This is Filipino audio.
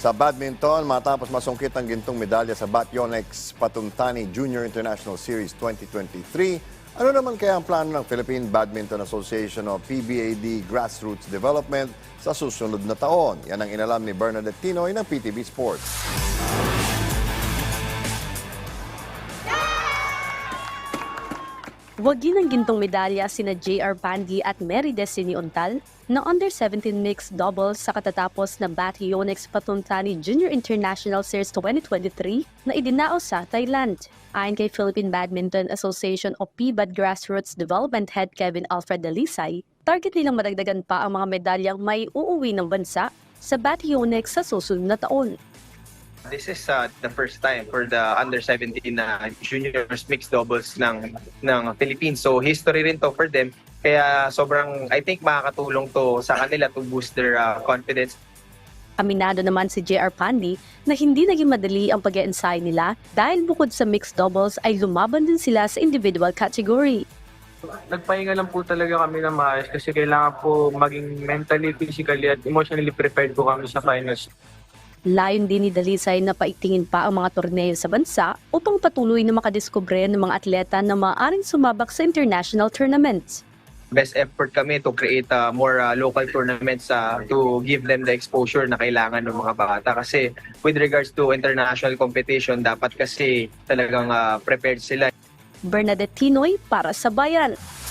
Sa badminton, matapos masungkit ang gintong medalya sa Bat Yonex Patuntani Junior International Series 2023, ano naman kaya ang plano ng Philippine Badminton Association o PBAD Grassroots Development sa susunod na taon? Yan ang inalam ni Bernadette Tinoy ng PTV Sports. Wagi ng gintong medalya sina J.R. Pandi at Mary Destiny Ontal na under-17 mixed doubles sa katatapos na Batty Yonex Patuntani Junior International Series 2023 na idinao sa Thailand. Ayon kay Philippine Badminton Association o PBAD Grassroots Development Head Kevin Alfred Dalisay, target nilang madagdagan pa ang mga medalyang may uuwi ng bansa sa Batty Yonex sa susunod na taon. This is uh, the first time for the under 17 na juniors mixed doubles ng ng Philippines. So history rin to for them. Kaya sobrang I think makakatulong to sa kanila to boost their uh, confidence. Aminado naman si JR Pandi na hindi naging madali ang pag ensayo nila dahil bukod sa mixed doubles ay lumaban din sila sa individual category. Nagpahinga lang po talaga kami na maayos kasi kailangan po maging mentally, physically at emotionally prepared po kami sa finals. Layon din ni Dalisay na paigtingin pa ang mga torneo sa bansa upang patuloy na makadiskubre ng mga atleta na maaaring sumabak sa international tournaments. Best effort kami to create uh, more uh, local tournaments uh, to give them the exposure na kailangan ng mga bata. Kasi with regards to international competition, dapat kasi talagang uh, prepared sila. Bernadette Tinoy para sa Bayan.